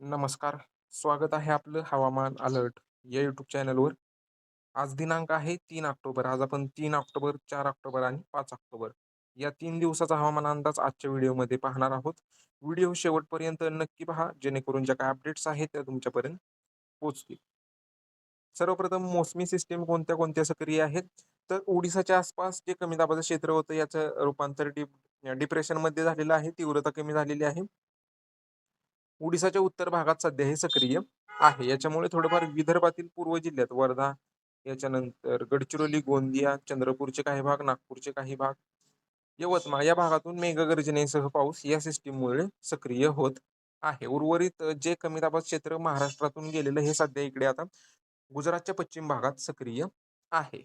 नमस्कार. स्वागत आहे आपलं हवामान अलर्ट या यूट्यूब चॅनलवर. आज दिनांक आहे तीन ऑक्टोबर. आज आपण तीन ऑक्टोबर, चार ऑक्टोबर आणि पाच ऑक्टोबर या तीन दिवसाचा हवामान अंदाज आजच्या व्हिडिओमध्ये पाहणार आहोत. व्हिडिओ शेवटपर्यंत नक्की पहा जेणेकरून ज्या काही अपडेट्स आहेत त्या तुमच्यापर्यंत पोहोचतील. सर्वप्रथम मोसमी सिस्टीम कोणत्या कोणत्या सक्रिय आहेत तर ओडिसाच्या आसपास जे कमी दाबाचं क्षेत्र होतं याचं रूपांतर डिप डिप्रेशनमध्ये झालेलं आहे तीव्रता कमी झालेली आहे ओडिसाच्या उत्तर भागात सध्या हे सक्रिय आहे. याच्यामुळे थोडंफार विदर्भातील पूर्व जिल्ह्यात वर्धा याच्यानंतर गडचिरोली गोंदिया चंद्रपूरचे काही भाग नागपूरचे काही भाग यवतमाळ या भागातून मेघगर्जनेसह पाऊस या सिस्टीममुळे सक्रिय होत आहे. उर्वरित जे कमी दाबात क्षेत्र महाराष्ट्रातून गेलेलं हे सध्या इकडे आता गुजरातच्या पश्चिम भागात सक्रिय आहे.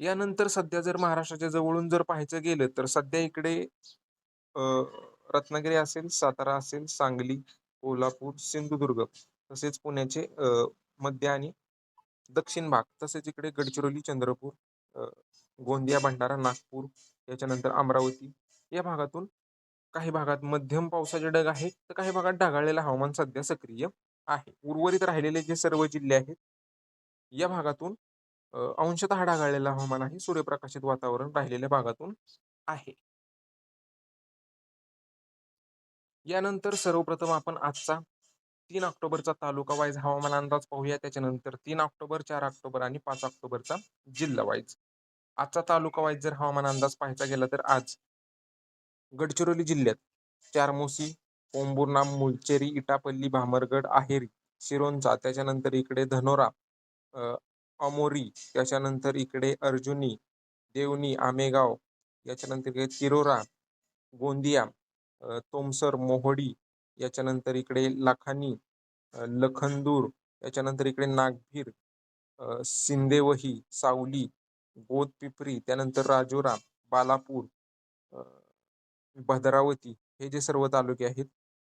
यानंतर सध्या जर महाराष्ट्राच्या जवळून जर पाहायचं गेलं तर सध्या इकडे रत्नागिरी असेल सातारा असेल सांगली कोल्हापूर सिंधुदुर्ग तसेच पुण्याचे मध्य आणि दक्षिण भाग तसेच इकडे गडचिरोली चंद्रपूर गोंदिया भंडारा नागपूर याच्यानंतर अमरावती या भागातून काही भागात मध्यम पावसाचे ढग आहेत तर काही भागात ढगाळलेलं हवामान सध्या सक्रिय आहे. उर्वरित राहिलेले जे सर्व जिल्हे आहेत या भागातून अंशतः ढगाळलेलं हवामान आहे सूर्यप्रकाशित वातावरण राहिलेल्या भागातून आहे. यानंतर सर्वप्रथम आपण आजचा तीन ऑक्टोबरचा तालुका वाईज हवामान अंदाज पाहूया. त्याच्यानंतर तीन ऑक्टोबर चार ऑक्टोबर आणि पाच ऑक्टोबरचा जिल्हा वाईज. आजचा तालुका वाईज जर हवामान अंदाज पाहायचा गेला तर आज गडचिरोली जिल्ह्यात चारमोसी पोंबुर्णा मुलचेरी इटापल्ली भामरगड आहेरी शिरोंचा त्याच्यानंतर इकडे धनोरा अमोरी त्याच्यानंतर इकडे अर्जुनी देवनी आमेगाव याच्यानंतर इकडे तिरोरा गोंदिया तोमसर मोहडी याच्यानंतर इकडे लाखानी लखनदूर याच्यानंतर इकडे नागभीर सिंदेवही सावली गोदपिपरी त्यानंतर राजोरा बालापूर भद्रावती हे जे सर्व तालुके आहेत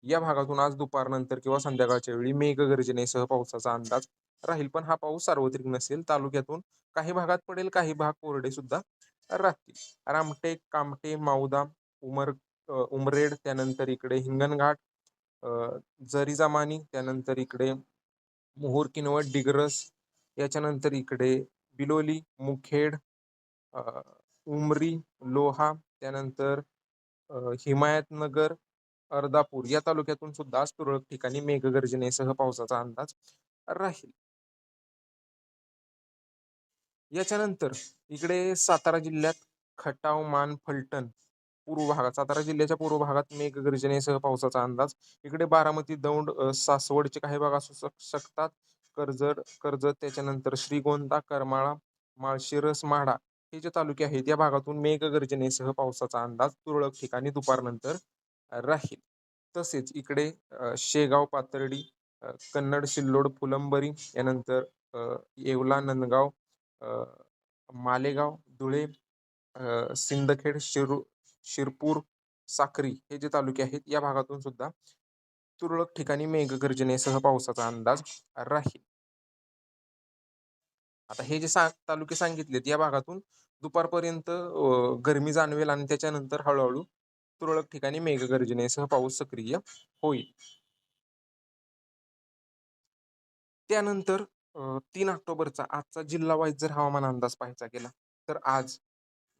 या भागातून आज दुपारनंतर किंवा संध्याकाळच्या वेळी मेघगर्जनेसह पावसाचा अंदाज राहील. पण हा पाऊस सार्वत्रिक नसेल तालुक्यातून काही भागात पडेल काही भाग कोरडे सुद्धा राहतील. रामटेक कामटे माऊदा उमर उमरेड त्यानंतर इकडे हिंगणघाट जरीजामानी त्यानंतर इकडे मोहूर किनवट डिग्रस याच्यानंतर इकडे बिलोली मुखेड उमरी लोहा त्यानंतर हिमायतनगर अर्धापूर या तालुक्यातून सुद्धा आज तुरळक ठिकाणी मेघगर्जनेसह पावसाचा अंदाज राहील. याच्यानंतर इकडे सातारा जिल्ह्यात खटाव मान फलटण पूर्व भागात सातारा जिल्ह्याच्या पूर्व भागात मेघगर्जनेसह पावसाचा अंदाज. इकडे बारामती दौंड सासवडचे काही भाग असू शकतात. कर्जत कर्जत त्याच्यानंतर श्रीगोंदा करमाळा माळशिरस माढा हे जे तालुके आहेत या भागातून मेघगर्जनेसह पावसाचा अंदाज तुरळक ठिकाणी दुपारनंतर राहील. तसेच इकडे शेगाव पातर्डी कन्नड सिल्लोड फुलंबरी यानंतर येवला नंदगाव मालेगाव धुळे सिंदखेड शिरू शिरपूर साक्री हे जे तालुके आहेत या भागातून सुद्धा तुरळक ठिकाणी मेघगर्जनेसह पावसाचा अंदाज राहील. आता हे जे सा तालुके सांगितलेत या भागातून दुपारपर्यंत गरमी जाणवेल आणि त्याच्यानंतर हळूहळू तुरळक ठिकाणी मेघगर्जनेसह पाऊस सक्रिय होईल. त्यानंतर तीन ऑक्टोबरचा आजचा जिल्हा वाईज जर हवामान अंदाज पाहायचा गेला तर आज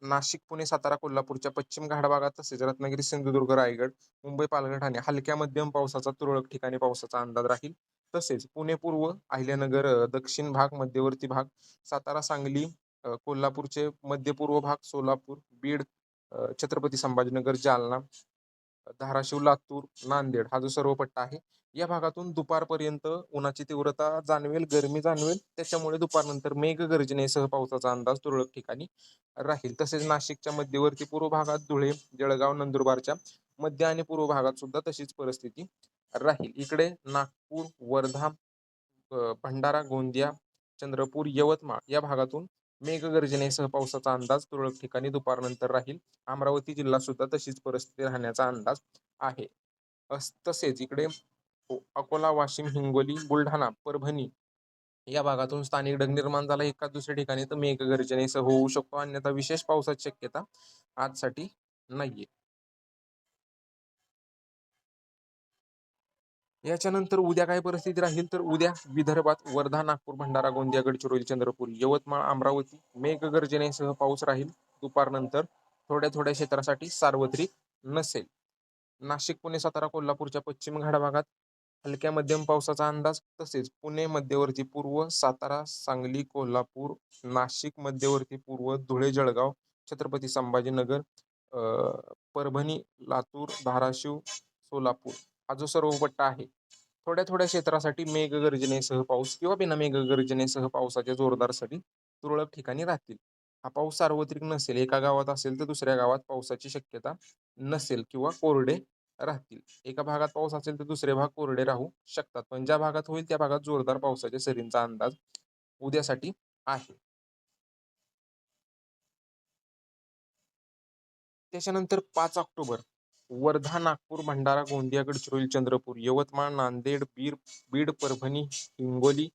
नाशिक पुणे सातारा कोल्हापूरच्या पश्चिम घाट भागात तसेच रत्नागिरी सिंधुदुर्ग रायगड मुंबई पालघर ठाणे हलक्या मध्यम पावसाचा तुरळक ठिकाणी पावसाचा अंदाज राहील. तसेच पुणे पूर्व अहिल्यानगर दक्षिण भाग मध्यवर्ती भाग सातारा सांगली कोल्हापूरचे मध्यपूर्व भाग सोलापूर बीड छत्रपती संभाजीनगर जालना धाराशिव लातूर नांदेड हा जो सर्व पट्टा आहे या भागातून दुपारपर्यंत उन्हाची तीव्रता जाणवेल गरमी जाणवेल. त्याच्यामुळे दुपारनंतर मेघगर्जनेसह पावसाचा अंदाज तुरळक ठिकाणी राहील. तसेच नाशिकच्या मध्यवर्ती पूर्व भागात धुळे जळगाव नंदुरबारच्या मध्य आणि पूर्व भागात सुद्धा तशीच परिस्थिती राहील. इकडे नागपूर वर्धा भंडारा गोंदिया चंद्रपूर यवतमाळ या भागातून मेघगर्जनेसह पावसाचा अंदाज तुरळक ठिकाणी दुपारनंतर राहील. अमरावती जिल्हा सुद्धा तशीच परिस्थिती राहण्याचा अंदाज आहे. तसेच इकडे हो, अकोला वाशिम हिंगोली बुलढाणा परभणी या भागातून स्थानिक ढग निर्माण झाला. एका दुसऱ्या ठिकाणी तर मेघगर्जनेसह होऊ शकतो अन्यथा विशेष पावसाची शक्यता आजसाठी नाहीये. याच्यानंतर उद्या काय परिस्थिती राहील? तर उद्या विदर्भात वर्धा नागपूर भंडारा गोंदिया गडचिरोली चंद्रपूर यवतमाळ अमरावती मेघगर्जनेसह पाऊस राहील. दुपारनंतर थोड्या थोड्या क्षेत्रासाठी सार्वत्रिक नसेल. नाशिक पुणे सातारा कोल्हापूरच्या पश्चिम घाट भागात हलक्या मध्यम पावसाचा अंदाज तसेच पुणे मध्यवर्ती पूर्व सातारा सांगली कोल्हापूर नाशिक मध्यवर्ती पूर्व धुळे जळगाव छत्रपती संभाजीनगर परभणी लातूर धाराशिव सोलापूर हा जो सर्व पट्टा आहे थोड्या थोड्या क्षेत्रासाठी मेघगर्जनेसह पाऊस किंवा बिना मेघगर्जनेसह पावसाच्या जोरदारसाठी तुरळक ठिकाणी राहतील. हा पाऊस सार्वत्रिक नसेल एका गावात असेल तर दुसऱ्या गावात पावसाची शक्यता नसेल किंवा कोरडे राहतील. एका भागात पाऊस असेल तर दुसरे भाग कोरडे राहू शकतात. पण ज्या भागात होईल त्या भागात जोरदार पावसाच्या सरींचा अंदाज उद्यासाठी आहे. त्याच्यानंतर पाच ऑक्टोबर वर्धा नागपूर भंडारा गोंदिया गडचिरोली चंद्रपूर यवतमाळ नांदेड बीर बीड परभणी हिंगोली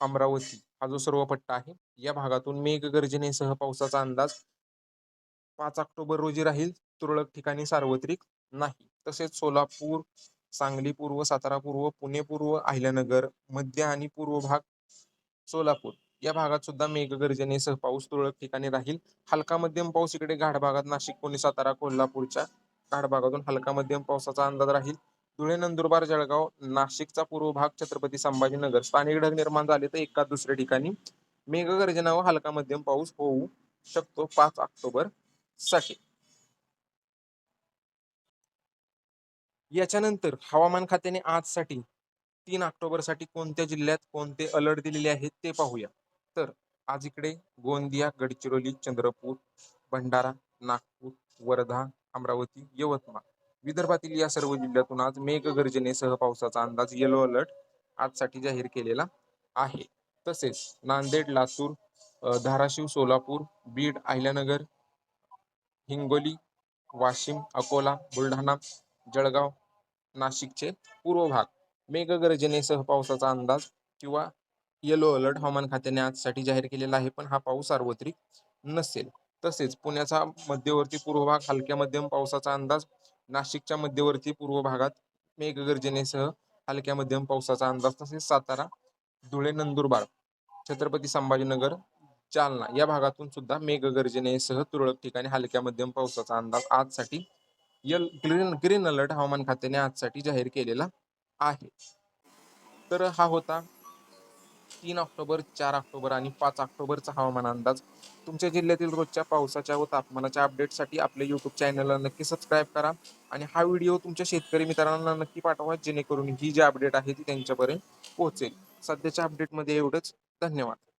अमरावती हा जो सर्व पट्टा आहे या भागातून मेघगर्जनेसह पावसाचा अंदाज पाच ऑक्टोबर रोजी राहील. तुरळक ठिकाणी सार्वत्रिक नाही. तसेच सोलापूर सांगली पूर्व सातारा पूर्व पुणे पूर्व अहिल्यानगर मध्य आणि पूर्व भाग सोलापूर. या भागात सुद्धा मेघगर्जनेसह पाऊस तुरळक ठिकाणी राहील. हलका मध्यम पाऊस इकडे घाट भागात नाशिक पुणे सातारा कोल्हापूरच्या घाट भागातून हलका मध्यम पावसाचा अंदाज राहील. धुळे नंदुरबार जळगाव नाशिकचा पूर्व भाग छत्रपती संभाजीनगर. स्थानिक ढग निर्माण झाले तर एका दुसऱ्या ठिकाणी मेघगर्जना व हलका मध्यम पाऊस होऊ शकतो. पाच ऑक्टोबरसाठी. याच्यानंतर हवामान खात्याने आजसाठी तीन ऑक्टोबरसाठी कोणत्या जिल्ह्यात कोणते अलर्ट दिलेले आहेत ते पाहूया. तर आज इकडे गोंदिया गडचिरोली चंद्रपूर भंडारा नागपूर वर्धा अमरावती यवतमाळ विदर्भातील या सर्व जिल्ह्यातून आज मेघगर्जनेसह पावसाचा अंदाज येलो अलर्ट आजसाठी जाहीर केलेला आहे. तसेच नांदेड लातूर धाराशिव सोलापूर बीड अहिल्यानगर हिंगोली वाशिम अकोला बुलढाणा जळगाव नाशिकचे पूर्व भाग. मेघगर्जनेसह पावसाचा अंदाज किंवा येलो अलर्ट हवामान खात्याने आजसाठी जाहीर केलेला आहे पण हा पाऊस सार्वत्रिक नसेल. तसेच पुण्याचा मध्यवर्ती पूर्व भाग हलक्या मध्यम पावसाचा अंदाज नाशिकच्या मध्यवर्ती पूर्व भागात मेघगर्जनेसह हलक्या मध्यम पावसाचा अंदाज तसेच सातारा धुळे नंदुरबार छत्रपती संभाजीनगर जालना या भागातून सुद्धा मेघगर्जनेसह तुरळक ठिकाणी हलक्या मध्यम पावसाचा अंदाज आजसाठी यल ग्रीन ग्रीन अलर्ट हवामान खात्याने आजसाठी जाहीर केलेला आहे. तर हा होता तीन ऑक्टोबर चार ऑक्टोबर आणि पाच ऑक्टोबरचा हवामान अंदाज. तुमच्या जिल्ह्यातील रोजच्या पावसाच्या व तापमानाच्या अपडेटसाठी आपल्या यूट्यूब चॅनलला नक्की सबस्क्राईब करा आणि हा व्हिडिओ तुमच्या शेतकरी मित्रांना नक्की पाठवा जेणेकरून ही जी अपडेट आहे ती त्यांच्यापर्यंत पोहोचेल. सध्याच्या अपडेटमध्ये एवढंच. धन्यवाद.